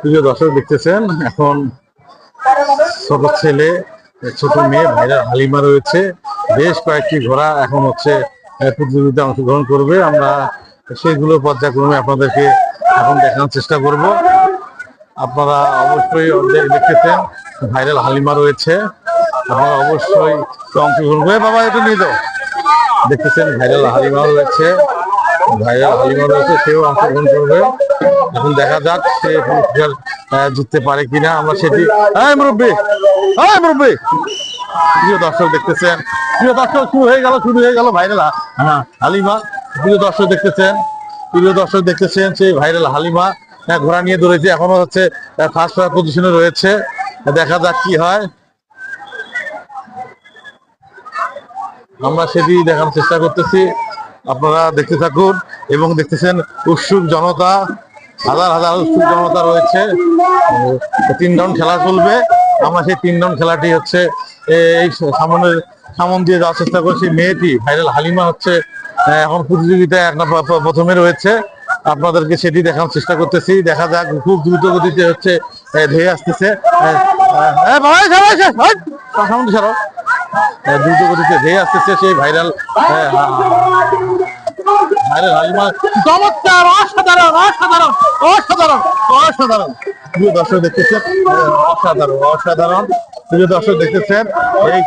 প্রিয় দর্শক দেখতেছেন এখন ছোট ছেলে ছোট মেয়ে ভাইরা হালিমা রয়েছে। বেশ কয়েকটি ঘোড়া এখন হচ্ছে আহ, প্রতিযোগিতায় অংশগ্রহণ করবে। আমরা সেগুলো পর্যায়ক্রমে আপনাদেরকে এখন দেখানোর চেষ্টা করব। আপনারা অবশ্যই দেখতেছেন ভাইরাল হালিমা রয়েছে। আপনারা অবশ্যই অংশগ্রহণ করবে বাবা এটা নিয়ে যাও। দেখতেছেন ভাইরাল হালিমা রয়েছে। হালিমা রয়েছে সেও করবে। এখন দেখা যাক সে পারে কিনা। আমরা সেটি হ্যাঁ হ্যাঁ প্রিয় দর্শক দেখতেছেন প্রিয় শুরু হয়ে গেল শুরু হয়ে গেল ভাইরাল হ্যাঁ হালিমা। প্রিয় দর্শক দেখতেছেন প্রিয় দর্শক দেখতেছেন সেই ভাইরাল হালিমা হ্যাঁ, ঘোড়া নিয়ে দৌড়েছে। এখনও হচ্ছে ফার্স্ট পজিশনে রয়েছে। দেখা যাক কি হয়। আমরা সেটি দেখানোর চেষ্টা করতেছি। আপনারা দেখতে থাকুন এবং দেখতেছেন উৎসুক জনতা, হাজার হাজার উৎসুক জনতা রয়েছে। তিন রাউন্ড খেলা চলবে। আমরা সেই তিন রাউন্ড খেলাটি হচ্ছে এই সামনের সামন দিয়ে যাওয়ার চেষ্টা করছি। মেয়েটি, ভাইরাল হালিমা হচ্ছে এখন প্রতিযোগিতায় প্রথমে রয়েছে। আপনাদেরকে সেটি দেখানোর চেষ্টা করতেছি। দেখা যাক খুব দ্রুত গতিতে হচ্ছে ধেয়ে আসতেছে। দ্রুত গতিতে ধেয়ে আসতেছে সেই ভাইরাল চমৎকার অসাধারণ অসাধারণ অসাধারণ অসাধারণ। প্রিয় দর্শক দেখতেছেন অসাধারণ অসাধারণ। প্রিয় দর্শক দেখতেছেন এই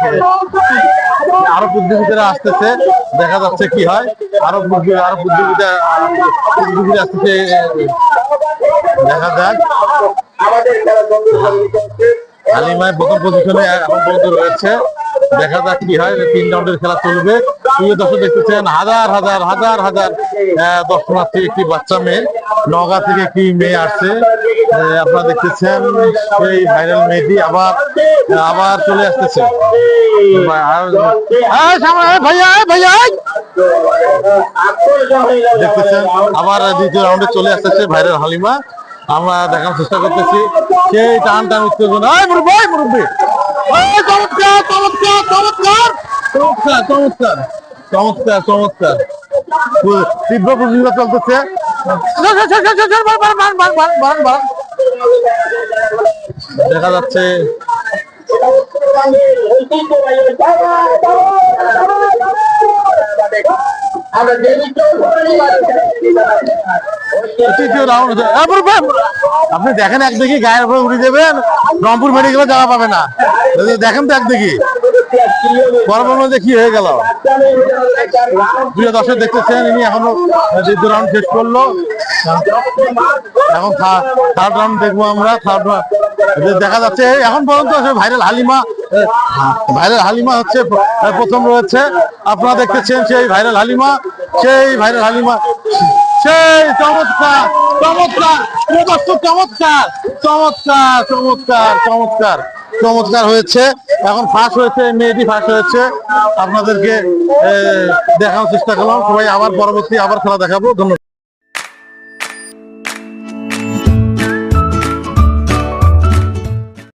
আরও প্রতিযোগিতারা আসতেছে দেখা যাচ্ছে কি হয় আরও প্রতিযোগী- আরও প্রতিযোগিতা প্রতিযোগিতা আসতেছে দেখা যাক। হালিমায় প্রথম পজিশনে এখন পর্যন্ত রয়েছে। দেখা যাক কি হয় তিন রাউন্ডের খেলা চলবে। প্রিয় দর্শক দেখতেছেন, হাজার হাজার হাজার হাজার দর্শনার্থী একটি বাচ্চা মেয়ে নগা থেকে একটি মেয়ে আসছে। আপনারা দেখতেছেন, সেই ভাইরাল মেয়েটি আবার আবার চলে আসতেছে। দেখতেছেন, আবার দ্বিতীয় রাউন্ডে চলে আসতেছে ভাইরাল হালিমা। আমরা দেখানোর চেষ্টা করতেছি। সেই টান টান উত্তেজনা। মুরব্বি মুরব্বি। চমৎকার চমৎকার চমৎকার। চমৎকার চমৎকার। চমৎকার চমৎকার। তীব্র প্রতিযোগিতা চলতেছে। দেখা যাচ্ছে। আপনি দেখেন একদিকে গায়ের উপরে উড়ে দেবেন রংপুর মেডিকেলে যাওয়া পাবে না। দেখেন তো একদিকে। পরপর মধ্যে কি হয়ে গেল? প্রিয় দর্শক দেখতেছেন, ইনি এখনও দ্বিতীয় রাউন্ড শেষ করল। এখন থার্ড রাউন্ড দেখব আমরা থার্ড দেখা যাচ্ছে, এখন পর্যন্ত ভাইরাল হালিমা ভাইরাল হালিমা হচ্ছে প্রথম রয়েছে। আপনারা দেখতেছেন সেই ভাইরাল হালিমা, সেই ভাইরাল হালিমা, সেই চমৎকার চমৎকার চমৎকার চমৎকার চমৎকার চমৎকার। চমৎকার হয়েছে। এখন ফাঁস হয়েছে, মেয়েটি ফাঁস হয়েছে। আপনাদেরকে দেখানোর চেষ্টা করলাম। সবাই আবার পরবর্তী আবার খেলা দেখাবো। ধন্যবাদ।